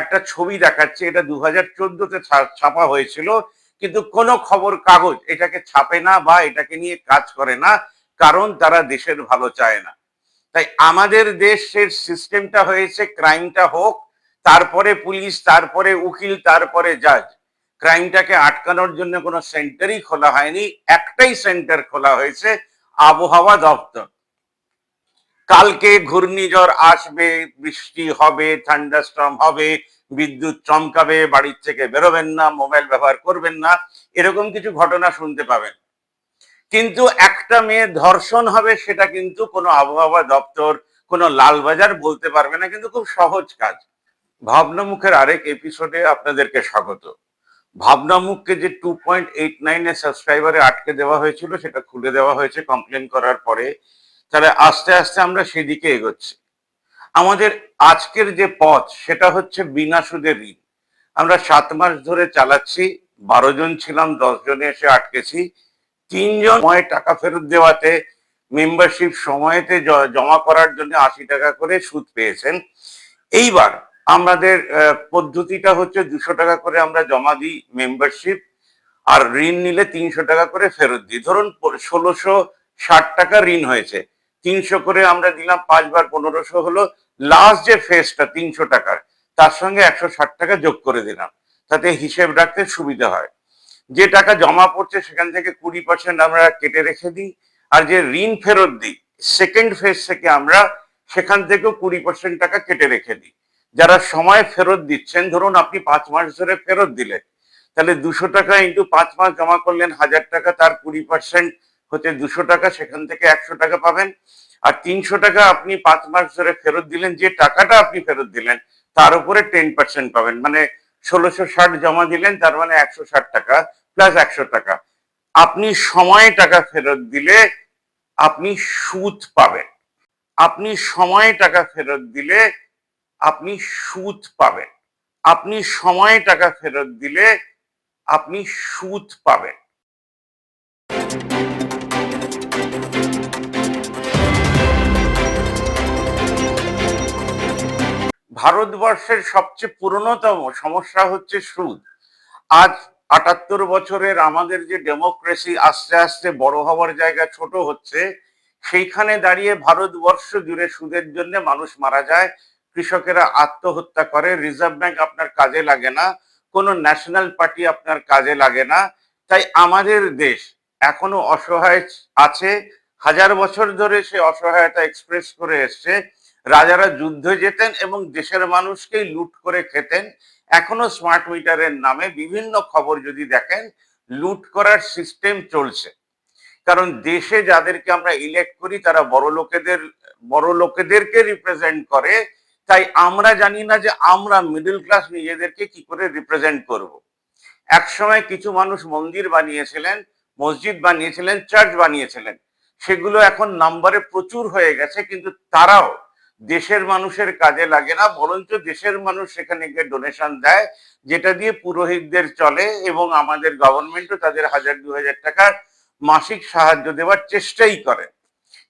একটা ছবি দেখাচ্ছে, এটা দু হাজার চোদ্দতে ছাপা হয়েছিল, কিন্তু কোনো খবর কাগজ এটাকে ছাপে না বা এটাকে নিয়ে কাজ করে না, কারণ তারা দেশের ভালো চায় না। তাই আমাদের দেশের সিস্টেমটা হয়েছে, ক্রাইমটা হোক, তারপরে পুলিশ, তারপরে উকিল, তারপরে জাজ। ক্রাইমটাকে আটকানোর জন্য কোনো সেন্টারই খোলা হয়নি, একটাই সেন্টার খোলা হয়েছে, আবহাওয়া দপ্তর। কালকে ঘূর্ণিঝড় আসবে, বৃষ্টি হবে থান্ডারস্টর্ম হবে, বিদ্যুৎ চমকাবে, বাড়ির থেকে বেরোবেন না মোবাইল ব্যবহার করবেন না, এরকম কিছু ঘটনা শুনতে পাবেন। কিন্তু একটা মেয়ে ধর্ষণ হবে সেটা কিন্তু কোনো আবহাওয়া দপ্তর, কোনো লালবাজার বলতে পারবে না, কিন্তু খুব সহজ কাজ। ভাবনামুখের আরেক এপিসোডে আপনাদেরকে স্বাগত। ভাবনামুখকে যে টু পয়েন্ট এইট নাইনের সাবস্ক্রাইবারে আটকে দেওয়া হয়েছিল, সেটা খুলে দেওয়া হয়েছে কমপ্লেন করার পরে। তাহলে আস্তে আস্তে আমরা সেদিকে এগোচ্ছি। আমাদের আজকের যে পথ, সেটা হচ্ছে বিনা সুদে ঋণ। আমরা সাত মাস ধরে চালাচ্ছি, বারো জন ছিলাম, দশ জনে এসে আটকেছি। তিনজন সময় টাকা ফেরত দেওয়াতে মেম্বারশিপ সময়তে জমা করার জন্য আশি টাকা করে সুদ পেয়েছেন। এইবার আমাদের পদ্ধতিটা হচ্ছে দুশো টাকা করে আমরা জমা দিই মেম্বারশিপ আর ঋণ নিলে তিনশো টাকা করে ফেরত দিই। ধরুন, ষোলোশো ষাট টাকা ঋণ হয়েছে। তিনশো করে আমরা দিলাম, পাঁচবার পনেরোশো হলো। লাস্ট যে ফেসটা তিনশো টাকার, তার সঙ্গে একশো ষাট টাকা যোগ করে দিলাম। তাতে হিসেব রাখতে সুবিধা হয়। যে টাকা জমা পড়ছে, সেখান থেকে কুড়ি পার্সেন্ট আমরা কেটে রেখে দিই। আর যে ঋণ ফেরত দিই সেকেন্ড ফেজ থেকে আমরা সেখান থেকেও কুড়ি পার্সেন্ট টাকা কেটে রেখে দিই। যারা সময় ফেরত দিচ্ছেন, ধরুন আপনি পাঁচ মাস ধরে ফেরত দিলেন, তাহলে দুশো টাকা ইন্টু পাঁচ মাস জমা করলেন, হাজার টাকা, তার কুড়ি পার্সেন্ট হচ্ছে দুশো টাকা, সেখান থেকে একশো টাকা পাবেন। আর তিনশো টাকা আপনি পাঁচ মাস ধরে ফেরত দিলেন, যে টাকাটা আপনি ফেরত দিলেন, তার উপরে টেন পার্সেন্ট পাবেন। মানে ষোলোশো ষাট জমা দিলেন, তার মানে একশো ষাট টাকা প্লাস একশো টাকা। আপনি সময়ে টাকা ফেরত দিলে আপনি সুদ পাবেন। আপনি সময়ে টাকা ফেরত দিলে আপনি সুদ পাবেন। আপনি সময়ে টাকা ফেরত দিলে আপনি সুদ পাবেন। ভারতবর্ষের সবচেয়ে পুরনোতম সমস্যা হচ্ছে সুদ। আজ আটাত্তর বছরের আমাদের যে ডেমোক্রেসি আস্তে আস্তে বড় হওয়ার জায়গা ছোট হচ্ছে, সেইখানে দাঁড়িয়ে ভারতবর্ষ জুড়ে সুদের জন্য মানুষ মারা যায়, কৃষকেরা আত্মহত্যা করে, রিজার্ভ ব্যাংক আপনার কাজে লাগে না, কোনো ন্যাশনাল পার্টি আপনার কাজে লাগে না। তাই আমাদের দেশ এখনও অসহায় আছে, হাজার বছর ধরে সে অসহায়তা এক্সপ্রেস করে এসছে। রাজারা যুদ্ধে যেতেন এবং দেশের মানুষকেই লুট করে খেতেন। এখনও স্মার্ট মিটারের নামে বিভিন্ন খবর যদি দেখেন, লুট করার সিস্টেম চলছে। কারণ দেশে যাদেরকে আমরা ইলেক্ট করি, তারা বড় লোকেদের, বড় লোকেদেরকে রিপ্রেজেন্ট করে। তাই আমরা জানি না যে আমরা মিডল ক্লাস নিজেদেরকে কি করে রিপ্রেজেন্ট করব। একসময় কিছু মানুষ মন্দির বানিয়েছিলেন, মসজিদ বানিয়েছিলেন চার্চ বানিয়েছিলেন। সেগুলো এখন নাম্বারে প্রচুর হয়ে গেছে, কিন্তু তারাও দেশের মানুষের কাজে লাগে না, বরঞ্চ দেশের মানুষ সেখানে গিয়ে ডোনেশন দেয়, যেটা দিয়ে পুরোহিতদের চলে এবং আমাদের গভর্নমেন্টও তাদের হাজার দু হাজার টাকার মাসিক সাহায্য দেওয়ার চেষ্টাই করে।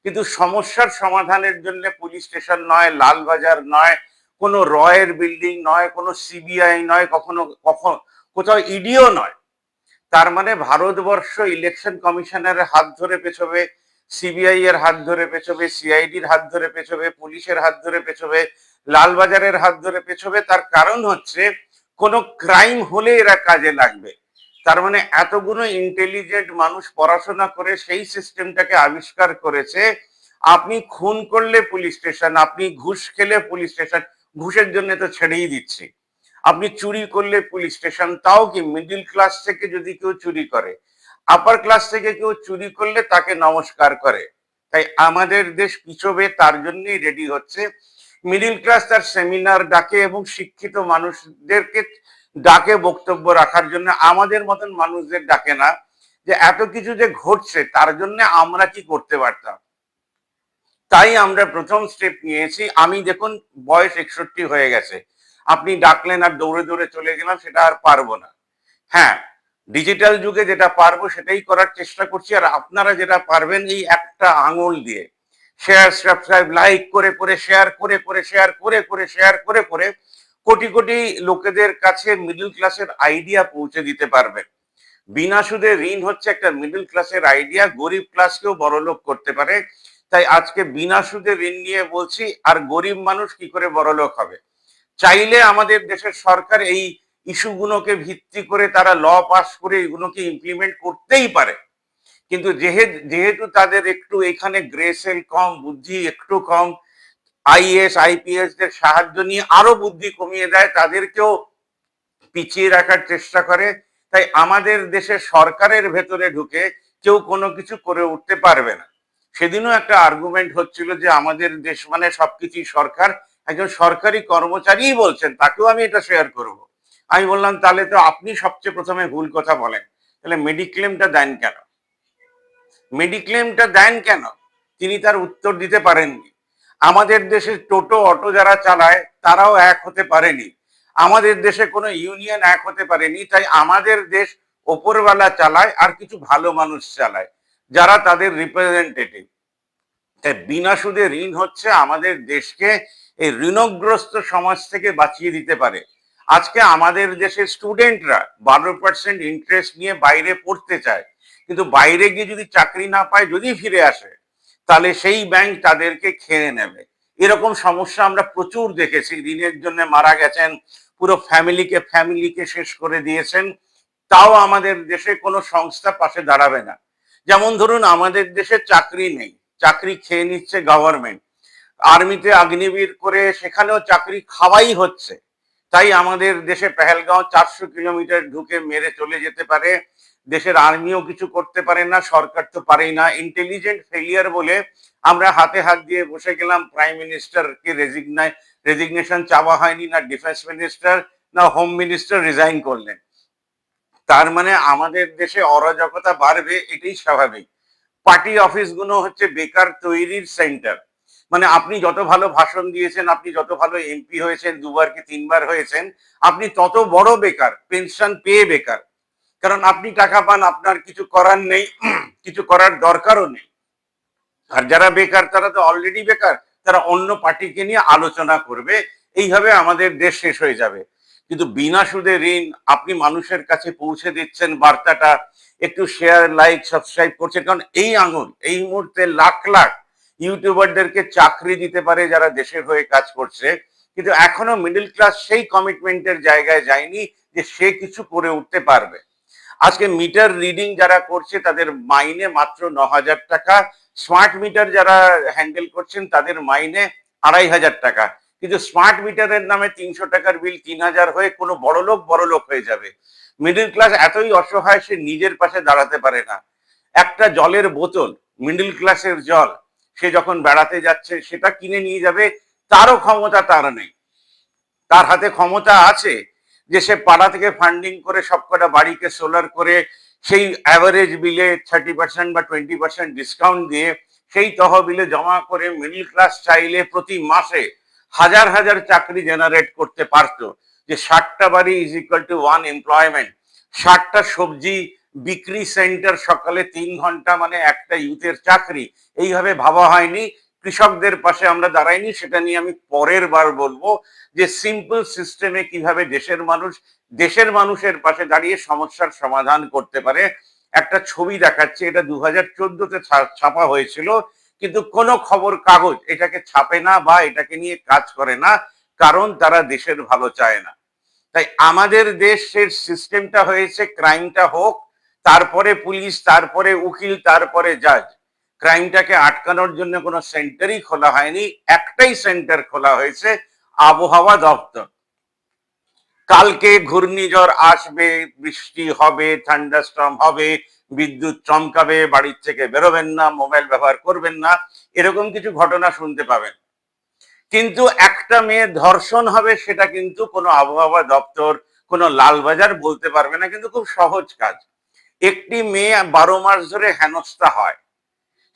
কিন্তু সমস্যার সমাধানের জন্য পুলিশ স্টেশন নয়, লালবাজার নয়, কোনো রয়ের বিল্ডিং নয়, কোনো সিবিআই নয়, কখনো কখন কোথাও ইডিও নয়। তার মানে ভারতবর্ষ ইলেকশন কমিশনের হাত ধরে পেছবে সিবিআই এর হাত ধরে পেছবে সিআইডির হাত ধরে পেছবে, পুলিশের হাত ধরে পেছবে, লালবাজারের হাত ধরে পেছবে। তার কারণ হচ্ছে, কোনো ক্রাইম হলে এরা কাজে লাগবে। তার মানে এতগুলো ইন্টেলিজেন্ট মানুষ পড়াশোনা করে সেই সিস্টেমটাকে আবিষ্কার করেছে, আপনি খুন করলে পুলিশ স্টেশন আপনি ঘুষ খেলে পুলিশ স্টেশন ঘুষের জন্য তো ছেড়েই দিচ্ছি। আপনি চুরি করলে পুলিশ স্টেশন তাও কি মিডিল ক্লাস থেকে যদি কেউ চুরি করে? আপার ক্লাস থেকে কেউ চুরি করলে তাকে নমস্কার করে। তাই আমাদের দেশ পিছবে, তার জন্যই রেডি হচ্ছে। মিডিল ক্লাস তার সেমিনার ডাকে এবং শিক্ষিত মানুষদেরকে ডাকে বক্তব্য রাখার জন্য। আমাদের মতন মানুষদের ডাকে না যে এত কিছু যে ঘটছে, তার জন্য আমরা কি করতে পারতাম? তাই আমরা প্রথম স্টেপ নিয়েছি। আমি দেখুন, বয়স একষট্টি হয়ে গেছে। আপনি ডাকলেন আর দৌড়ে দৌড়ে চলে গেলাম, সেটা আর পারব না। হ্যাঁ ডিজিটাল যুগে যেটা পারব সেটাই করার চেষ্টা করছি, আর আপনারা যেটা পারবেন এই একটা আঙুল দিয়ে। শেয়ার সাবস্ক্রাইব লাইক করে করে শেয়ার করে করে শেয়ার করে করে শেয়ার করে করে কোটি কোটি লোকেদের কাছে মিডল ক্লাসের আইডিয়া পৌঁছে দিতে পারবেন। বিনা সুদে ঋণ হচ্ছে একটা মিডল ক্লাসের আইডিয়া গরিব ক্লাসকেও বড়লোক করতে পারে। তাই আজকে বিনা সুদে ঋণ নিয়ে বলছি, আর গরিব মানুষ কি করে বড়লোক হবে? চাইলে আমাদের দেশের সরকার এই ইস্যুগুলোকে ভিত্তি করে তারা ল পাস করে এগুলোকে ইমপ্লিমেন্ট করতেই পারে। কিন্তু যেহেতু তাদের একটু এখানে গ্রেসেল কম, বুদ্ধি একটু কম আইএস আইপিএস দের সাহায্য নিয়ে আরও বুদ্ধি কমিয়ে দেয়, তাদেরকেও পিছিয়ে রাখার চেষ্টা করে। তাই আমাদের দেশের সরকারের ভেতরে ঢুকে কেউ কোনো কিছু করে উঠতে পারবে না। সেদিনও একটা আর্গুমেন্ট হচ্ছিল যে আমাদের দেশ মানে সবকিছুই সরকার। একজন সরকারি কর্মচারীই বলছেন, তাকেও আমি এটা শেয়ার করব। আমি বললাম, তাহলে তো আপনি সবচেয়ে প্রথমে ভুল কথা বলেন। তাহলে মেডিক্লেমটা দেন কেন? মেডিক্লেমটা দেন কেন? তিনি তার উত্তর দিতে পারেননি। আমাদের দেশে টোটো অটো যারা চালায়, তারাও এক হতে পারেনি। আমাদের দেশে কোনো ইউনিয়ন এক হতে পারেনি, তাই আমাদের দেশ ওপরওয়ালা চালায় আর কিছু ভালো মানুষ চালায়, যারা তাদের রিপ্রেজেন্টেটিভ তাই বিনা সুদে ঋণ হচ্ছে আমাদের দেশকে এই ঋণগ্রস্ত সমাজ থেকে বাঁচিয়ে দিতে পারে। আজকে আমাদের দেশের স্টুডেন্টরা বারো পার্সেন্ট ইন্টারেস্ট নিয়ে বাইরে পড়তে চায়। কিন্তু বাইরে গিয়ে যদি চাকরি না পায়, যদি ফিরে আসে, তাহলে সেই ব্যাংক তাদেরকে খেয়ে নেবে। এরকম সমস্যা আমরা প্রচুর দেখেছি। ঋণের জন্য মারা গেছেন, পুরো ফ্যামিলিকে ফ্যামিলিকে শেষ করে দিয়েছেন। তাও আমাদের দেশে কোনো সংস্থা পাশে দাঁড়াবে না। যেমন ধরুন, আমাদের দেশে চাকরি নেই। চাকরি খেয়ে নিচ্ছে গভর্নমেন্ট আর্মিতে অগ্নিবীর করে সেখানেও চাকরি খাওয়াই হচ্ছে। তাই আমাদের দেশে পেহেলগাঁও চারশো কিলোমিটার ঢুকে মেরে চলে যেতে পারে। দেশের আর্মিও কিছু করতে পারে না, সরকার তো পারেই না। ইন্টেলিজেন্ট ফেলিয়ার বলে আমরা হাতে হাত দিয়ে বসে গেলাম প্রাইম মিনিস্টারকে রেজিগনাই রেজিগনেশন চাওয়া হয়নি, না ডিফেন্স মিনিস্টার না হোম মিনিস্টার রিজাইন করলেন। তার মানে আমাদের দেশে অরাজকতা বাড়বে, এটাই স্বাভাবিক। পার্টি অফিসগুলো হচ্ছে বেকার তৈরির সেন্টার মানে আপনি যত ভালো ভাষণ দিয়েছেন, আপনি যত ভালো এমপি হয়েছেন, দুবার কি তিনবার হয়েছেন, আপনি তত বড় বেকার পেনশন পেয়ে বেকার। কারণ আপনি টাকা পান, আপনার কিছু করার নেই, কিছু করার দরকারও নেই। আর যারা বেকার, তারা তো অলরেডি বেকার, তারা অন্য পার্টিকে নিয়ে আলোচনা করবে, এইভাবে আমাদের দেশ শেষ হয়ে যাবে। কিন্তু বিনা সুদে ঋণ, আপনি মানুষের কাছে পৌঁছে দিচ্ছেন বার্তাটা, একটু শেয়ার লাইক সাবস্ক্রাইব করছেন, কারণ এই আঙুল, এই মুহূর্তে লাখ লাখ ইউটিউবারদেরকে চাকরি দিতে পারে যারা দেশের হয়ে কাজ করছে। কিন্তু এখনও মিডল ক্লাস সেই কমিটমেন্টের জায়গায় যায়নি যে সে কিছু করে উঠতে পারবে। আজকে মিটার রিডিং যারা করছে, তাদের মাইনে মাত্র ন হাজার টাকা। স্মার্ট মিটার যারা হ্যান্ডেল করছেন, তাদের মাইনে আড়াই হাজার টাকা। কিন্তু স্মার্ট মিটারের নামে তিনশো টাকার বিল তিন হাজার হয়ে কোনো বড় লোক বড় লোক হয়ে যাবে। মিডিল ক্লাস এতই অসহায়, সে নিজের পাশে দাঁড়াতে পারে না। একটা জলের বোতল মিডিল ক্লাসের জল। সে যখন বেড়াতে যাচ্ছে, সেটা কিনে নিয়ে যাবে, তারও ক্ষমতা তার নেই। তার হাতে ক্ষমতা আছে যে সে পাড়া থেকে ফান্ডিং করে সবকটা বাড়িকে সোলার করে সেই অ্যাভারেজ বিলে থার্টি পার্সেন্ট বা টোয়েন্টি পার্সেন্ট ডিসকাউন্ট দিয়ে সেই তহবিলে জমা করে মিডল ক্লাস চাইলে প্রতি মাসে হাজার হাজার চাকরি জেনারেট করতে পারতো। যে ষাটটা বাড়ি is equal to one employment ষাটটা সবজি বিক্রি সেন্টার সকালে তিন ঘণ্টা মানে একটা ইউথের চাকরি। এইভাবে ভাবা হয়নি। কৃষকদের পাশে আমরা দাঁড়াইনি, সেটা নিয়ে আমি পরের বার বলব যে সিম্পল সিস্টেমে কীভাবে দেশের মানুষ, দেশের মানুষের পাশে দাঁড়িয়ে সমস্যার সমাধান করতে পারে। একটা ছবি দেখাচ্ছে, এটা দু হাজার চোদ্দতে ছাপা হয়েছিল, কিন্তু কোনো খবর কাগজ এটাকে ছাপে না বা এটাকে নিয়ে কাজ করে না, কারণ তারা দেশের ভালো চায় না। তাই আমাদের দেশের সিস্টেমটা হয়েছে ক্রাইমটা হোক তারপরে পুলিশ, তারপরে উকিল, তারপরে জাজ ক্রাইমটাকে আটকানোর জন্য কোনো সেন্টারই খোলা হয়নি। একটাই সেন্টার খোলা হয়েছে, আবহাওয়া দপ্তর। কালকে ঘূর্ণিঝড় আসবে, বৃষ্টি হবে থান্ডারস্টর্ম হবে, বিদ্যুৎ চমকাবে, বাড়ির থেকে বেরোবেন না মোবাইল ব্যবহার করবেন না, এরকম কিছু ঘটনা শুনতে পাবেন। কিন্তু একটা মেয়ে ধর্ষণ হবে, সেটা কিন্তু কোনো আবহাওয়া দপ্তর, কোনো লালবাজার বলতে পারবে না, কিন্তু খুব সহজ কাজ। একটি মেয়ে বারো মাস ধরে হেনস্থা হয়।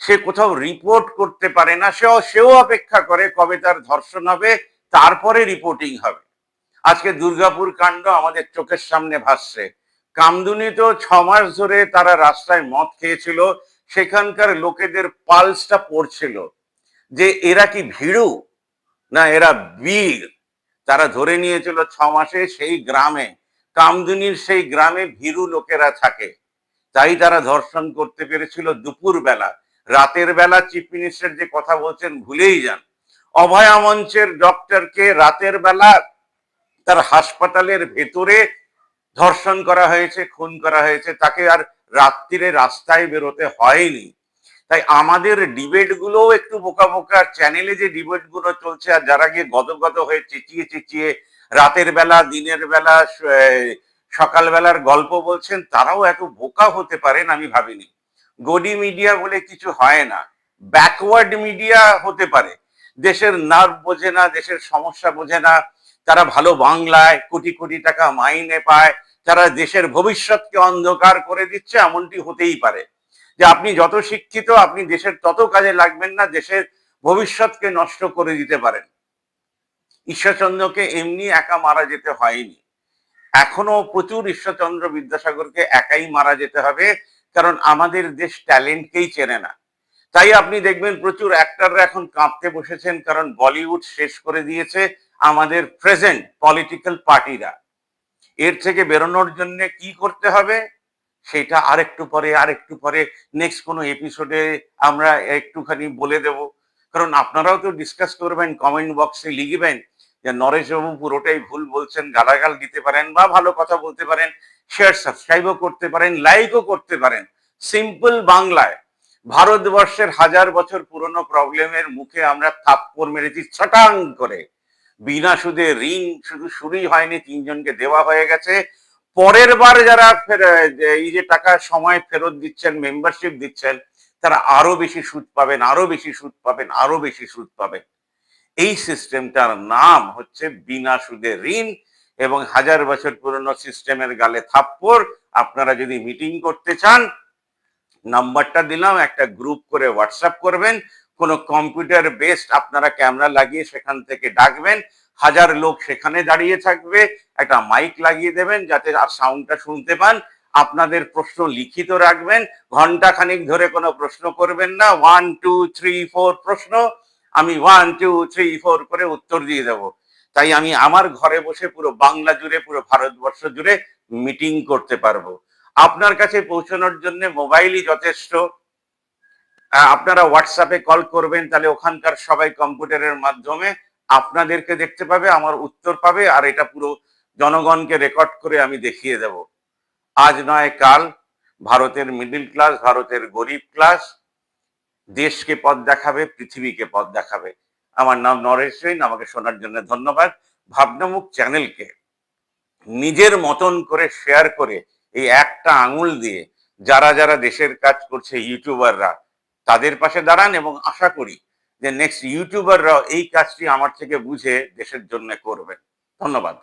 সে কোথাও রিপোর্ট করতে পারে না, সেও সেও অপেক্ষা করে কবে তার ধর্ষণ হবে, তারপরে রিপোর্টিং হবে। আজকে দুর্গাপুর কাণ্ড আমাদের চোখের সামনে ভাসছে। কামদুনি তো ছ মাস ধরে তারা রাস্তায় মদ খেয়েছিল, সেখানকার লোকেদের পালসটা পড়ছিল যে এরা কি ভিড়ু না এরা বীর? তারা ধরে নিয়েছিল ছ মাসে সেই গ্রামে, কামদুনির সেই গ্রামে ভীরু লোকেরা থাকে। তাই তারা ধর্ষণ করতে পেরেছিল দুপুর বেলা। রাতের বেলা চিফ মিনিস্টার যে কথা বলছেন ভুলেই যান। অভয়া মঞ্চের ডক্টরকে রাতের বেলা তার হাসপাতালের ভেতরে ধর্ষণ করা হয়েছে, খুন করা হয়েছে, তাকে আর রাত্রিরে রাস্তায় বেরোতে হয়নি। তাই আমাদের ডিবেট গুলোও একটু বোকা বোকা। চ্যানেলে যে ডিবেটগুলো চলছে আর যারা গিয়ে গদগদ হয়ে চেঁচিয়ে চেঁচিয়ে রাতের বেলা, দিনের বেলা সকালবেলার গল্প বলছেন, তারাও এত বোকা হতে পারেন আমি ভাবিনি। গডি মিডিয়া বলে কিছু হয় না ব্যাকওয়ার্ড মিডিয়া হতে পারে। দেশের নার্ভ বোঝে না, দেশের সমস্যা বোঝে না, তারা ভালো বাংলায় কোটি কোটি টাকা মাইনে পায়, তারা দেশের ভবিষ্যৎকে অন্ধকার করে দিচ্ছে, এমনটি হতেই পারে। যে আপনি যত শিক্ষিত, আপনি দেশের তত কাজে লাগবেন না, দেশের ভবিষ্যৎকে নষ্ট করে দিতে পারেন। ঈশ্বরচন্দ্রকে এমনি একা মারা যেতে হয়নি। এখনও প্রচুর ঈশ্বরচন্দ্র বিদ্যাসাগরকে একাই মারা যেতে হবে, কারণ আমাদের দেশ ট্যালেন্টকেই চেনে না। তাই আপনি দেখবেন প্রচুর অ্যাক্টাররা এখন কাঁপতে বসেছেন, কারণ বলিউড শেষ করে দিয়েছে আমাদের প্রেজেন্ট পলিটিক্যাল পার্টিরা। এর থেকে বেরোনোর জন্য কি করতে হবে, সেটা আরেকটু পরে আরেকটু পরে নেক্সট কোনো এপিসোডে আমরা একটুখানি বলে দেব। কারণ আপনারাও তো ডিসকাস করবেন কমেন্ট বক্সে লিখবেন যে নরেশবাবু পুরোটাই ভুল বলছেন, গালাগাল দিতে পারেন বা ভালো কথা বলতে পারেন শেয়ার সাবস্ক্রাইবও করতে পারেন লাইকও করতে পারেন। সিম্পল বাংলায়, ভারতবর্ষের হাজার বছর পুরনো প্রবলেমের মুখে আমরা থাপ্পড় মেরেছি ছটাং করে। বিনা সুদে ঋণ শুধু শুরুই হয়নি, তিনজনকে দেওয়া হয়ে গেছে। পরের বার যারা এই যে টাকা সময় ফেরত দিচ্ছেন মেম্বারশিপ দিচ্ছেন, তারা আরও বেশি সুদ পাবেন, আরও বেশি সুদ পাবেন, আরও বেশি সুদ পাবেন। এই সিস্টেমটার নাম হচ্ছে বিনা সুদে ঋণ এবং হাজার বছর পুরনো সিস্টেমের গালে থাপ্পড়। আপনারা যদি মিটিং করতে চান, নাম্বারটা দিলাম, একটা গ্রুপ করে হোয়াটসঅ্যাপ করবেন। কোনো কম্পিউটার বেসড আপনারা ক্যামেরা লাগিয়ে সেখান থেকে ডাকবেন। হাজার লোক সেখানে দাঁড়িয়ে থাকবে। একটা মাইক লাগিয়ে দেবেন যাতে আর সাউন্ডটা শুনতে পান। আপনাদের প্রশ্ন লিখিত রাখবেন। ঘণ্টা খানিক ধরে কোনো প্রশ্ন করবেন না। ওয়ান টু থ্রি ফোর প্রশ্ন। আমি ওয়ান টু থ্রি ফোর করে উত্তর দিয়ে দেব। তাই আমি আমার ঘরে বসে পুরো বাংলা জুড়ে, পুরো ভারতবর্ষ জুড়ে মিটিং করতে পারব। আপনার কাছে পৌঁছানোর জন্য মোবাইলই যথেষ্ট। আপনারা হোয়াটসঅ্যাপে কল করবেন, তাহলে ওখানকার সবাই কম্পিউটারের মাধ্যমে আপনাদেরকে দেখতে পাবে, আমার উত্তর পাবে, আর এটা পুরো জনগণকে রেকর্ড করে আমি দেখিয়ে দেব। আজ নয় কাল, ভারতের মিডল ক্লাস ভারতের গরিব ক্লাস দেশকে পথ দেখাবে, পৃথিবীকে পথ দেখাবে। আমার নাম নরেশ জৈন আমাকে শোনার জন্য ধন্যবাদ। ভাবনামুখ চ্যানেলকে নিজের মতন করে শেয়ার করে এই একটা আঙুল দিয়ে যারা যারা দেশের কাজ করছে ইউটিউবাররা তাদের পাশে দাঁড়ান এবং আশা করি যে নেক্সট ইউটিউবাররাও এই কাজটি আমার থেকে বুঝে দেশের জন্য করবেন। ধন্যবাদ।